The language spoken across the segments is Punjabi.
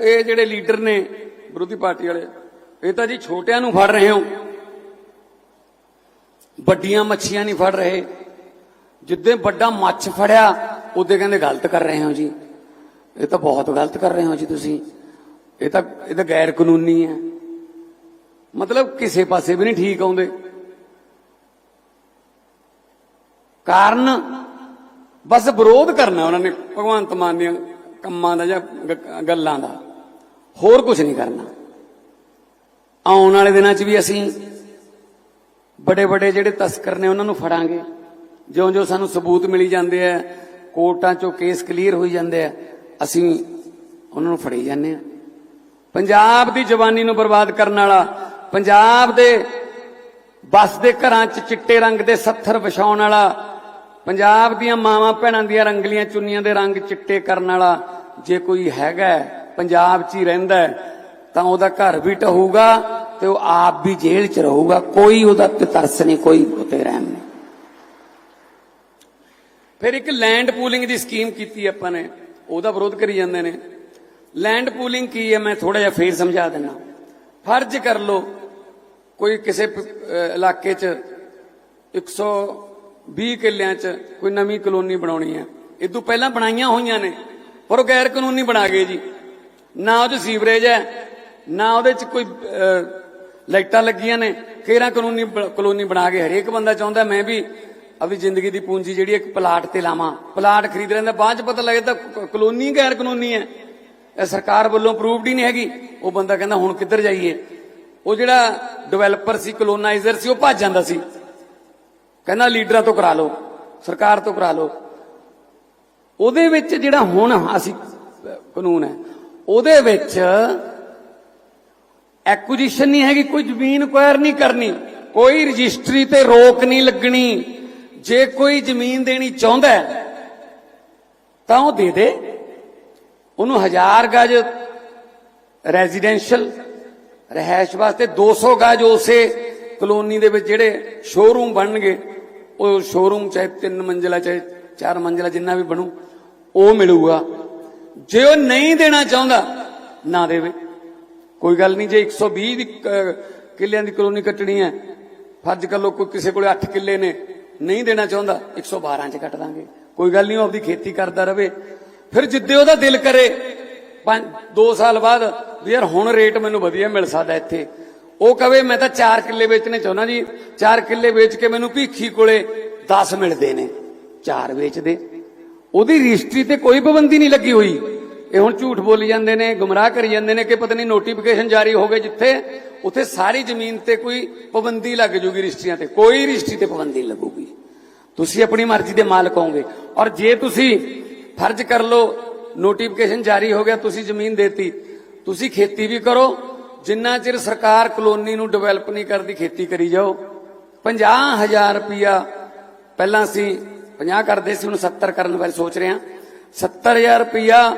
ਇਹ ਜਿਹੜੇ ਲੀਡਰ ਨੇ ਵਿਰੋਧੀ ਪਾਰਟੀ ਵਾਲੇ, ਇਹ ਤਾਂ ਜੀ ਛੋਟਿਆਂ ਨੂੰ ਫੜ ਰਹੇ ਹੋ। ਵੱਡੀਆਂ ਮੱਛੀਆਂ ਨਹੀਂ ਫੜ ਰਹੇ। ਜਿੱਦੇ ਵੱਡਾ ਮੱਛ ਫੜਿਆ, ਉਹਦੇ ਕਹਿੰਦੇ ਗਲਤ ਕਰ ਰਹੇ ਹੋ ਜੀ। ਇਹ ਤਾਂ ਬਹੁਤ ਗਲਤ ਕਰ ਰਹੇ ਹੋ ਜੀ ਤੁਸੀਂ। ਇਹ ਤਾਂ ਇਹ ਤਾਂ ਗੈਰ ਕਾਨੂੰਨੀ ਹੈ। ਮਤਲਬ ਕਿਸੇ ਪਾਸੇ ਵੀ ਨਹੀਂ ਠੀਕ ਆਉਂਦੇ। ਕਾਰਨ, ਬਸ ਵਿਰੋਧ ਕਰਨਾ ਉਹਨਾਂ ਨੇ, ਭਗਵੰਤ ਮਾਨ ਦੀਆਂ ਕੰਮਾਂ ਦਾ ਜਾਂ ਗੱਲਾਂ ਦਾ। ਹੋਰ ਕੁਝ ਨਹੀਂ ਕਰਨਾ। ਆਉਣ ਵਾਲੇ ਦਿਨਾਂ 'ਚ ਵੀ ਅਸੀਂ ਬੜੇ ਬੜੇ ਜਿਹੜੇ ਤਸਕਰ ਨੇ ਉਹਨਾਂ ਨੂੰ ਫੜਾਂਗੇ। ਜਿਉਂ-ਜਿਉਂ ਸਾਨੂੰ ਸਬੂਤ ਮਿਲੀ ਜਾਂਦੇ ਆ, ਕੋਰਟਾਂ 'ਚੋਂ ਕੇਸ ਕਲੀਅਰ ਹੋਈ ਜਾਂਦੇ ਆ, ਅਸੀਂ ਉਹਨਾਂ ਨੂੰ ਫੜੀ ਜਾਂਦੇ ਆ। ਪੰਜਾਬ ਦੀ ਜਵਾਨੀ ਨੂੰ ਬਰਬਾਦ ਕਰਨ ਵਾਲਾ, ਪੰਜਾਬ ਦੇ ਬਸ ਦੇ ਘਰਾਂ 'ਚ ਚਿੱਟੇ ਰੰਗ ਦੇ ਸੱਥਰ ਵਿਛਾਉਣ ਵਾਲਾ, ਪੰਜਾਬ ਦੀਆਂ ਮਾਵਾਂ ਭੈਣਾਂ ਦੀਆਂ ਰੰਗਲੀਆਂ ਚੁੰਨੀਆਂ ਦੇ ਰੰਗ ਚਿੱਟੇ ਕਰਨ ਵਾਲਾ, ਜੇ ਕੋਈ ਹੈਗਾ ਪੰਜਾਬ 'ਚ ਹੀ ਰਹਿੰਦਾ ਤਾਂ ਉਹਦਾ ਘਰ ਵੀ ਟਹੂਗਾ ਤੇ ਉਹ ਆਪ ਵੀ ਜੇਲ੍ਹ 'ਚ ਰਹੂਗਾ। ਕੋਈ ਉਹਦਾ ਤੇ ਤਰਸ ਨਹੀਂ, ਕੋਈ ਉਤੇ ਰਹਿਮ ਨਹੀਂ। ਫਿਰ ਇੱਕ ਲੈਂਡ ਪੂਲਿੰਗ ਦੀ ਸਕੀਮ ਕੀਤੀ ਆਪਾਂ ਨੇ, ਉਹਦਾ ਵਿਰੋਧ ਕਰੀ ਜਾਂਦੇ ਨੇ। ਲੈਂਡ ਪੂਲਿੰਗ ਕੀ ਹੈ, ਮੈਂ ਥੋੜਾ ਜਿਹਾ ਫੇਰ ਸਮਝਾ ਦਿੰਦਾ। ਫਰਜ਼ ਕਰ ਲਓ, ਕੋਈ ਕਿਸੇ ਪ- ਅਹ, ਇਲਾਕੇ 'ਚ 120 ਕਿੱਲਿਆਂ 'ਚ ਕੋਈ ਨਵੀਂ ਕਲੋਨੀ ਬਣਾਉਣੀ ਹੈ। ਇਹ ਤੋਂ ਪਹਿਲਾਂ ਬਣਾਈਆਂ ਹੋਈਆਂ ਨੇ, ਪਰ ਉਹ ਗੈਰ ਕਾਨੂੰਨੀ ਬਣਾ ਗਏ ਜੀ। ਨਾ ਉਹ 'ਚ ਸੀਵਰੇਜ ਹੈ, ਨਾ ਉਹਦੇ 'ਚ ਕੋਈ ਲਾਈਟਾਂ ਲੱਗੀਆਂ ਨੇ। ਕੇਰਾ ਕਾਨੂੰਨੀ ਕਲੋਨੀ ਬਣਾ ਕੇ ਹਰੇਕ ਬੰਦਾ ਚਾਹੁੰਦਾ, ਮੈਂ ਵੀ ਆਪਣੀ ਜ਼ਿੰਦਗੀ ਦੀ ਪੂੰਜੀ ਜਿਹੜੀ ਇੱਕ ਪਲਾਟ ਤੇ ਲਾਵਾਂ। ਪਲਾਟ ਖਰੀਦ ਲੈਂਦਾ, ਬਾਅਦ ਚ ਪਤਾ ਲੱਗਦਾ ਕਲੋਨੀ ਗੈਰ ਕਾਨੂੰਨੀ ਹੈ। ਇਹ ਸਰਕਾਰ ਵੱਲੋਂ ਅਪਰੂਵਡ ਹੀ ਨਹੀਂ ਹੈਗੀ। ਉਹ ਬੰਦਾ ਕਹਿੰਦਾ, ਹੁਣ ਕਿੱਧਰ ਜਾਈਏ? ਉਹ ਜਿਹੜਾ ਡਿਵੈਲਪਰ ਸੀ ਕਲੋਨਾਈਜ਼ਰ ਸੀ, ਉਹ ਭੱਜ ਜਾਂਦਾ ਸੀ। ਕਹਿੰਦਾ, ਲੀਡਰਾਂ ਤੋਂ ਕਰਾ ਲਓ, ਸਰਕਾਰ ਤੋਂ ਕਰਾ ਲਓ। ਉਹਦੇ ਵਿੱਚ ਜਿਹੜਾ ਹੁਣ ਅਸੀਂ ਕਾਨੂੰਨ ਹੈ ਉਹਦੇ ਵਿੱਚ ਐਕੁਜੀਸ਼ਨ ਨਹੀਂ ਹੈਗੀ, ਕੋਈ ਜ਼ਮੀਨ ਕੁਆਇਰ ਨਹੀਂ ਕਰਨੀ, ਕੋਈ ਰਜਿਸਟਰੀ ਤੇ ਰੋਕ ਨਹੀਂ ਲੱਗਣੀ। ਜੇ ਕੋਈ ਜ਼ਮੀਨ ਦੇਣੀ ਚਾਹੁੰਦਾ ਤਾਂ ਉਹ ਦੇ ਦੇ। ਉਹਨੂੰ ਹਜ਼ਾਰ ਗਜ ਰੈਜ਼ੀਡੈਂਸ਼ੀਅਲ ਰਹਿائش ਵਾਸਤੇ 200 ਗਜ ਉਸੇ ਕਲੋਨੀ ਦੇ ਵਿੱਚ ਜਿਹੜੇ ਸ਼ੋਰੂਮ ਬਣਨਗੇ, ਉਹ ਸ਼ੋਰੂਮ ਚਾਹੇ ਤਿੰਨ ਮੰਜ਼ਲਾ, ਚਾਹੇ ਚਾਰ ਮੰਜ਼ਲਾ ਜਿੰਨਾ ਵੀ ਬਣੂ, ਉਹ ਮਿਲੂਗਾ। ਜੇ ਉਹ ਨਹੀਂ ਦੇਣਾ ਚਾਹੁੰਦਾ, ਨਾ ਦੇਵੇ। ਕੋਈ ਗੱਲ ਨਹੀਂ, ਜੇ 120 ਦੀ ਕਿੱਲਿਆਂ ਦੀ ਕਲੋਨੀ ਕੱਟਣੀ ਹੈ, ਫਰਜ਼ ਕਰ ਲਓ ਕੋਈ ਕਿਸੇ ਕੋਲੇ 8 ਕਿੱਲੇ ਨੇ, ਨਹੀਂ ਦੇਣਾ ਚਾਹੁੰਦਾ 112 ਚ ਕੱਟ ਦਾਂਗੇ। ਕੋਈ ਗੱਲ ਨਹੀਂ, ਉਹ ਆਪਦੀ ਖੇਤੀ ਕਰਦਾ ਰਵੇ। ਫਿਰ ਜਿੱਦੇ ਉਹਦਾ ਦਿਲ ਕਰੇ 2 ਸਾਲ ਬਾਅਦ, ਵੀ ਯਾਰ ਹੁਣ ਰੇਟ ਮੈਨੂੰ ਵਧੀਆ ਮਿਲ ਸਕਦਾ ਇੱਥੇ। ਉਹ ਕਵੇ, ਮੈਂ ਤਾਂ 4 ਕਿੱਲੇ ਵੇਚਣੇ ਚਾਹੁੰਦਾ ਜੀ। 4 ਕਿੱਲੇ ਵੇਚ ਕੇ ਮੈਨੂੰ ਭੀਖੀ ਕੋਲੇ 10 ਮਿਲਦੇ ਨੇ। 4 ਵੇਚ ਦੇ ਉਹਦੀ ਰਜਿਸਟਰੀ ਤੇ ਕੋਈ ਪਾਬੰਦੀ ਨਹੀਂ ਲੱਗੀ ਹੋਈ। ਇਹ ਹੁਣ ਝੂਠ ਬੋਲੀ ਜਾਂਦੇ ਨੇ, ਗੁੰਮਰਾਹ ਕਰੀ ਜਾਂਦੇ ਨੇ ਕਿ ਪਤਾ ਨਹੀਂ ਨੋਟੀਫਿਕੇਸ਼ਨ ਜਾਰੀ ਹੋ ਗਏ ਜਿੱਥੇ, ਉੱਥੇ ਸਾਰੀ ਜ਼ਮੀਨ ਤੇ ਕੋਈ ਪਾਬੰਦੀ ਲੱਗ ਜੂਗੀ ਰਜਿਸਟਰੀਆਂ ਤੇ, ਕੋਈ ਰਜਿਸਟਰੀ ਤੇ ਪਾਬੰਦੀ ਲੱਗੂਗੀ। ਤੁਸੀਂ ਆਪਣੀ ਮਰਜ਼ੀ ਦੇ ਮਾਲਕ ਹੋਗੇ ਔਰ ਜੇ ਤੁਸੀਂ ਫਰਜ਼ ਕਰ ਲਓ ਨੋਟੀਫਿਕੇਸ਼ਨ ਜਾਰੀ ਹੋ ਗਿਆ, ਤੁਸੀਂ ਜ਼ਮੀਨ ਦੇਤੀ, ਤੁਸੀਂ ਖੇਤੀ ਵੀ ਕਰੋ, ਜਿੰਨਾ ਚਿਰ ਸਰਕਾਰ ਕਲੋਨੀ ਨੂੰ ਡਿਵੈਲਪ ਨਹੀਂ ਕਰਦੀ, ਖੇਤੀ ਕਰੀ ਜਾਓ। 50000 ਰੁਪਇਆ ਪਹਿਲਾਂ ਅਸੀਂ 50 ਕਰਦੇ ਸੀ ਹੁਣ 70 ਕਰਨ ਬਾਰੇ ਸੋਚ ਰਹੇ। ਹਾਂ 70000 ਰੁਪਇਆ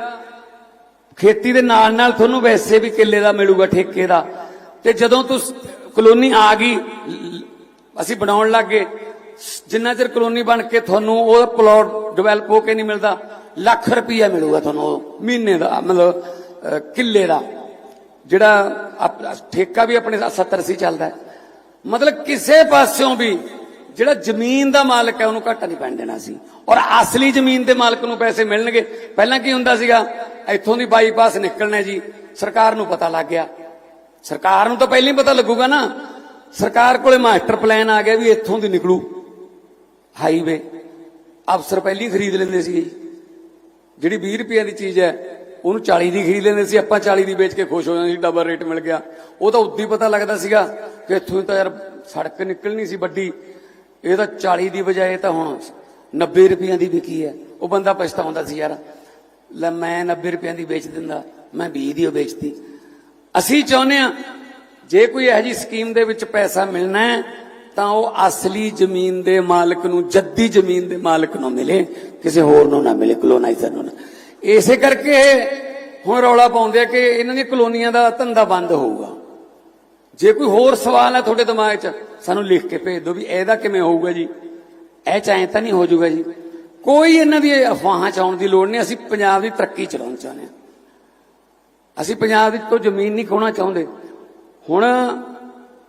ਖੇਤੀ ਦੇ ਨਾਲ ਨਾਲ ਤੁਹਾਨੂੰ ਵੈਸੇ ਵੀ ਕਿੱਲੇ ਦਾ ਮਿਲੂਗਾ, ਠੇਕੇ ਦਾ। ਤੇ ਜਦੋਂ ਤੁਸੀਂ ਕਲੋਨੀ ਆ ਗਈ, ਲ- ਅਸੀਂ ਬਣਾਉਣ ਲੱਗੇ ਜਿੰਨਾ ਚਿਰ ਕਲੋਨੀ ਬਣ ਕੇ ਤੁਹਾਨੂੰ ਉਹ ਪਲਾਟ ਡਿਵੈਲਪ ਹੋ ਕੇ ਨਹੀਂ ਮਿਲਦਾ, ਲੱਖ ਰੁਪਇਆ ਮਿਲੂਗਾ ਤੁਹਾਨੂੰ ਉਹ ਮਹੀਨੇ ਦਾ, ਮਤਲਬ ਕਿੱਲੇ ਦਾ। ਜਿਹੜਾ ਠੇਕਾ ਵੀ ਆਪਣੇ 70 ਸੀ ਚੱਲਦਾ। ਮਤਲਬ ਕਿਸੇ ਪਾਸਿਓਂ ਵੀ ਜਿਹੜਾ ਜ਼ਮੀਨ ਦਾ ਮਾਲਕ ਹੈ, ਉਹਨੂੰ ਘਾਟਾ ਨਹੀਂ ਪੈਣ ਦੇਣਾ ਸੀ। ਔਰ ਅਸਲੀ ਜ਼ਮੀਨ ਦੇ ਮਾਲਕ ਨੂੰ ਪੈਸੇ ਮਿਲਣਗੇ। ਪਹਿਲਾਂ ਕੀ ਹੁੰਦਾ ਸੀਗਾ? ਇੱਥੋਂ ਦੀ ਬਾਈਪਾਸ ਨਿਕਲਣਾ ਜੀ। ਸਰਕਾਰ ਨੂੰ ਪਤਾ ਲੱਗ ਗਿਆ। ਸਰਕਾਰ ਨੂੰ ਤਾਂ ਪਹਿਲਾਂ ਹੀ ਪਤਾ ਲੱਗੂਗਾ ਨਾ। ਸਰਕਾਰ ਕੋਲੇ ਮਾਸਟਰ ਪਲਾਨ ਆ ਗਿਆ ਵੀ ਇੱਥੋਂ ਦੀ ਨਿਕਲੂ। ਹਾਈਵੇ। ਅਫਸਰ ਪਹਿਲੀ ਖਰੀਦ ਲੈਂਦੇ ਸੀ ਜਿਹੜੀ 20 ਰੁਪਏ ਦੀ ਚੀਜ਼ ਹੈ, ਉਹਨੂੰ 40 ਦੀ ਖਰੀਦ ਲੈਂਦੇ ਸੀ। ਆਪਾਂ 40 ਦੀ ਵੇਚ ਕੇ ਖੁਸ਼ ਹੋ ਜਾਂਦੇ ਸੀ ਡਬਲ ਰੇਟ ਮਿਲ ਗਿਆ। ਉਹ ਤਾਂ ਉਦੋਂ ਹੀ ਪਤਾ ਲੱਗਦਾ ਸੀਗਾ ਕਿ ਇੱਥੋਂ ਤਾਂ ਯਾਰ ਸੜਕ ਨਿਕਲਣੀ ਸੀ ਵੱਡੀ। ਇਹ ਤਾਂ 40 ਦੀ ਬਜਾਏ ਤਾਂ ਹੁਣ 90 ਰੁਪਈਆਂ ਦੀ ਵਿਕੀ ਹੈ। ਉਹ ਬੰਦਾ ਪਛਤਾਉਂਦਾ ਸੀ ਯਾਰ। ਲੈ ਮੈਂ 90 ਰੁਪਈਆਂ ਦੀ ਵੇਚ ਦਿੰਦਾ। ਮੈਂ 20 ਦੀ ਉਹ ਵੇਚਦੀ ਅਸੀਂ ਚਾਹੁੰਦੇ ਆ ਜੇ ਕੋਈ ਇਹੋ ਜੀ ਸਕੀਮ ਦੇ ਵਿੱਚ ਪੈਸਾ ਮਿਲਣਾ ਹੈ, ਤਾਂ ਉਹ ਅਸਲੀ ਜ਼ਮੀਨ ਦੇ ਮਾਲਕ ਨੂੰ, ਜੱਦੀ ਜ਼ਮੀਨ ਦੇ ਮਾਲਕ ਨੂੰ ਮਿਲੇ। ਕਿਸੇ ਹੋਰ ਨੂੰ ਨਾ ਮਿਲੇ ਕਲੋਨਾਈਜ਼ਰ ਨੂੰ ਨਾ। ਇਸੇ ਕਰਕੇ ਹੁਣ ਰੌਲਾ ਪਾਉਂਦੇ ਆ ਕਿ ਇਹਨਾਂ ਦੀਆਂ ਕਲੋਨੀਆਂ ਦਾ ਧੰਦਾ ਬੰਦ ਹੋਊਗਾ। ਜੇ ਕੋਈ ਹੋਰ ਸਵਾਲ ਹੈ ਤੁਹਾਡੇ ਦਿਮਾਗ 'ਚ ਸਾਨੂੰ ਲਿਖ ਕੇ ਭੇਜ ਦਿਓ ਵੀ ਇਹਦਾ ਕਿਵੇਂ ਹੋਊਗਾ ਜੀ। ਇਹ ਚਾਹੇ ਤਾਂ ਨਹੀਂ ਹੋ ਜਾਊਗਾ ਜੀ। ਕੋਈ ਇਹਨਾਂ ਦੀ ਅਫਵਾਹਾਂ ਚ ਆਉਣ ਦੀ ਲੋੜ ਨਹੀਂ ਅਸੀਂ ਪੰਜਾਬ ਦੀ ਤਰੱਕੀ ਚਲਾਉਣ ਚਾਹੁੰਦੇ ਹਾਂ। ਅਸੀਂ ਪੰਜਾਬ ਵਿੱਚ ਤੋਂ ਜ਼ਮੀਨ ਨਹੀਂ ਖੋਣਾ ਚਾਹੁੰਦੇ। ਹੁਣ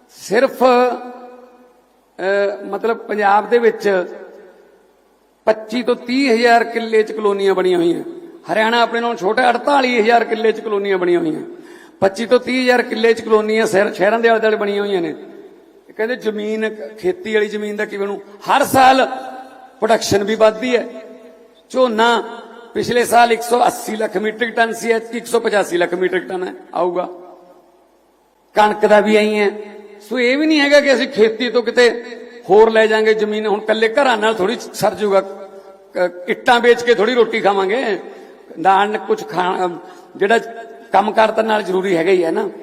ਸਿਰਫ ਅਹ, ਮਤਲਬ ਪੰਜਾਬ ਦੇ ਵਿੱਚ 25 ਤੋਂ 30 ਹਜ਼ਾਰ ਕਿੱਲੇ ਚ ਕਲੋਨੀਆਂ ਬਣੀਆਂ ਹੋਈਆਂ। ਹਰਿਆਣਾ ਆਪਣੇ ਨਾਲੋਂ ਛੋਟਾ 48 ਹਜ਼ਾਰ ਕਿੱਲੇ ਚ ਕਲੋਨੀਆਂ ਬਣੀਆਂ ਹੋਈਆਂ। 25 ਤੋਂ 30 ਹਜ਼ਾਰ ਕਿੱਲੇ ਚ ਕਲੋਨੀਆਂ ਸ਼ਹਿਰ- ਸ਼ਹਿਰਾਂ ਦੇ ਆਲੇ ਦੁਆਲੇ ਬਣੀਆਂ ਹੋਈਆਂ ਨੇ। ਕਹਿੰਦੇ ਜ਼ਮੀਨ, ਖੇਤੀ ਵਾਲੀ ਜ਼ਮੀਨ ਦਾ ਕੀ ਬਣੂ ਹਰ ਸਾਲ ਪ੍ਰੋਡਕਸ਼ਨ ਵੀ ਵੱਧਦੀ ਹੈ। ਝੋਨਾ ਪਿਛਲੇ ਸਾਲ 180 ਲੱਖ ਮੀਟ੍ਰਿਕ ਟਨ ਸੀ ਐਤਕੀ 185 ਲੱਖ ਮੀਟ੍ਰਿਕ ਟਨ ਹੈ ਆਊਗਾ। ਕਣਕ ਦਾ ਵੀ ਆਈ ਹੈ। ਸੋ ਇਹ ਵੀ ਨਹੀਂ ਹੈਗਾ ਕਿ ਅਸੀਂ ਖੇਤੀ ਤੋਂ ਕਿਤੇ ਹੋਰ ਲੈ ਜਾਾਂਗੇ ਜ਼ਮੀਨ। ਹੁਣ ਕੱਲੇ ਘਰਾਂ ਨਾਲ ਥੋੜੀ ਸਰ ਜੂਗਾ। ਕ- ਇੱਟਾਂ ਵੇਚ ਕੇ ਥੋੜੀ ਰੋਟੀ ਖਾਵਾਂਗੇ। ਨਾਲ ਕੁਝ ਖਾਣਾ ਜਿਹੜਾ ਕੰਮ ਕਾਰ ਤਾਂ ਨਾਲ ਜ਼ਰੂਰੀ ਹੈਗਾ ਹੀ ਹੈ ਨਾ।